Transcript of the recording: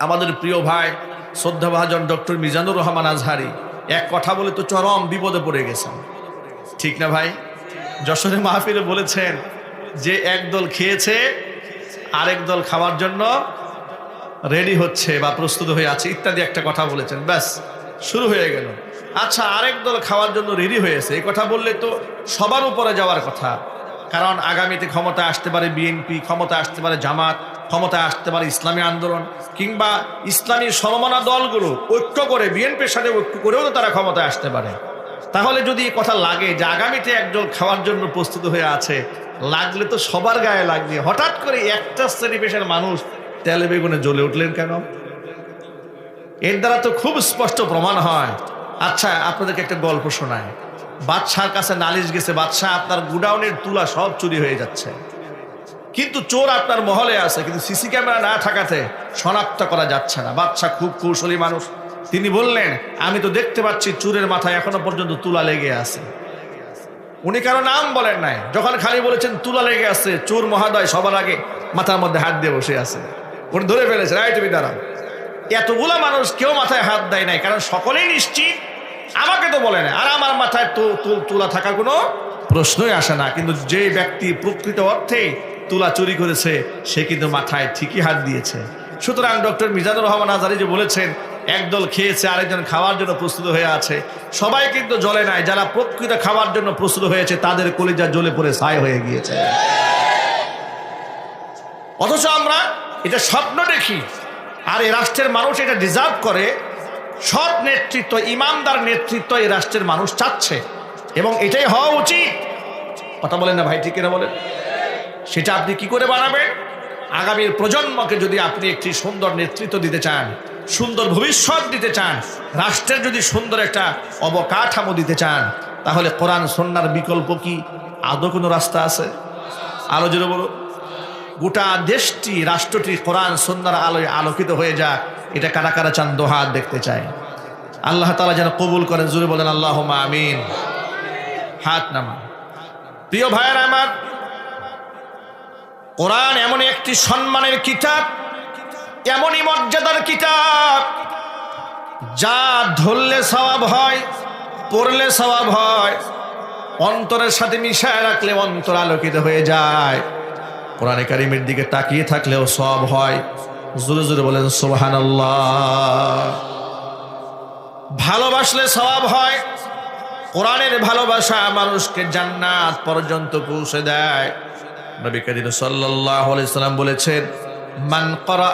আমাদের প্রিয় ভাই, শ্রদ্ধাভাজন ডক্টর মিজানুর রহমান আজহারি, এক কথা বলে তো চরম বিপদে পড়ে গেছেন। ঠিক না ভাই? যশোরে মাহফিলে বলেছেন যে এক দল খেয়েছে, আরেক দল খাওয়ার জন্য রেডি হচ্ছে বা প্রস্তুত হয়ে আছে, ইত্যাদি একটা কথা বলেছেন। ব্যাস, শুরু হয়ে গেল। আচ্ছা আরেক দল খাওয়ার জন্য রেডি হয়েছে এই কথা বললে তো সবার উপরে যাওয়ার কথা। কারণ আগামীতে ক্ষমতা আসতে পারে বিএনপি, ক্ষমতা আসতে পারে জামাত ক্ষমতা আসতে পারে ইসলামী আন্দোলন কিংবা ইসলামী সমমনা দলগুলো ঐক্য করে, বিএনপির সাথে ঐক্য করেও তো তারা ক্ষমতায় আসতে পারে। তাহলে যদি এই কথা লাগে যে আগামীতে একজন খাওয়ার জন্য প্রস্তুত হয়ে আছে, লাগলে তো সবার গায়ে লাগবে। হঠাৎ করে একটা শ্রেণি পেশার মানুষ তেলে বেগুনে জ্বলে উঠলেন কেন? এর দ্বারা তো খুব স্পষ্ট প্রমাণ হয়। আচ্ছা আপনাদেরকে একটা গল্প শোনায় বাদশার কাছে নালিশ গেছে, বাদশাহ আপনার গুডাউনের তুলা সব চুরি হয়ে যাচ্ছে। কিন্তু চোর আপনার মহলে আছে, কিন্তু সিসি ক্যামেরা না থাকাতে শনাক্ত করা যাচ্ছে না। বাচ্চা খুব কৌশলী মানুষ। তিনি বললেন, আমি তো দেখতে পাচ্ছি চোরের মাথায় এখনও পর্যন্ত তুলা লেগে আছে। উনি কারও নাম বলেন নাই। যখন খালি বলেছেন, তুলা লেগে আছে, চোর মহাদয় সবার আগে মাথার মধ্যে হাত দিয়ে বসে আছে। উনি ধরে ফেলেছেন, এই তুমি দাঁড়াও। এতগুলা মানুষ কেউ মাথায় হাত দেয় নাই, কারণ সকলেই নিশ্চিত, আমাকে তো বলে না আর আমার মাথায় তু- তুলা থাকার কোনো প্রশ্নই আসে না। কিন্তু যে ব্যক্তি প্রকৃত অর্থে তুলা চুরি করেছে, সে কিন্তু মাথায় ঠিকই হাত দিয়েছে। সুতরাং ডক্টর মিজানুর রহমান আজারি যে বলেছেন, একদল খেয়েছে, আরেকজন খাওয়ার জন্য প্রস্তুত হয়ে আছে। সবাই কিন্তু জলে নাই, যারা প্রকৃত খাওয়ার জন্য প্রস্তুত হয়েছে, তাদের কলিজা জ্বলে পড়ে, ছাই হয়ে গিয়েছে। অথচ আমরা এটা স্বপ্ন দেখি, আর এই রাষ্ট্রের মানুষ এটা ডিজার্ভ করে। সৎ নেতৃত্ব, ইমানদার নেতৃত্ব এই রাষ্ট্রের মানুষ চাচ্ছে, এবং এটাই হওয়া উচিত। কথা বলেন না ভাই, ঠিক না বলেন? সেটা আপনি কি করে বাড়াবেন আগামীর প্রজন্মকে যদি আপনি একটি সুন্দর নেতৃত্ব দিতে চান, সুন্দর ভবিষ্যৎ দিতে চান, রাষ্ট্রের যদি সুন্দর একটা অবকাঠামো দিতে চান, তাহলে কোরআন সন্ন্যার বিকল্প কি? আদৌ কোনো রাস্তা আছে? আলো আলোচনা বলুন। গোটা দেশটি, রাষ্ট্রটি কোরআন সন্ন্যার আলোয় আলোকিত হয়ে যাক, এটা কারা কারা চান? দোহাত দেখতে চায় আল্লাহ তালা যেন কবুল করেন। জুড়ে বলেন আল্লাহ আমিন। হাত নামা প্রিয় ভাইয়ের আমার কোরআন এমন একটি সম্মানের কিতাব, এমনই মর্যাদার কিতাব, যা ধরলে স্বভাব হয়, পড়লে সওয়াব হয়, অন্তরের সাথে মিশায় রাখলে অন্তর আলোকিত হয়ে যায়। কোরআনে কারিমের দিকে তাকিয়ে থাকলেও সব হয়। জোরে জোরে বলেন সোহান ভালোবাসলে সওয়াব হয়, কোরআনের ভালোবাসা মানুষকে জান্নাত পর্যন্ত পৌঁছে দেয়। নবী করিম সাল্লাহ আলাইসাল্লাম বলেছেন মান করা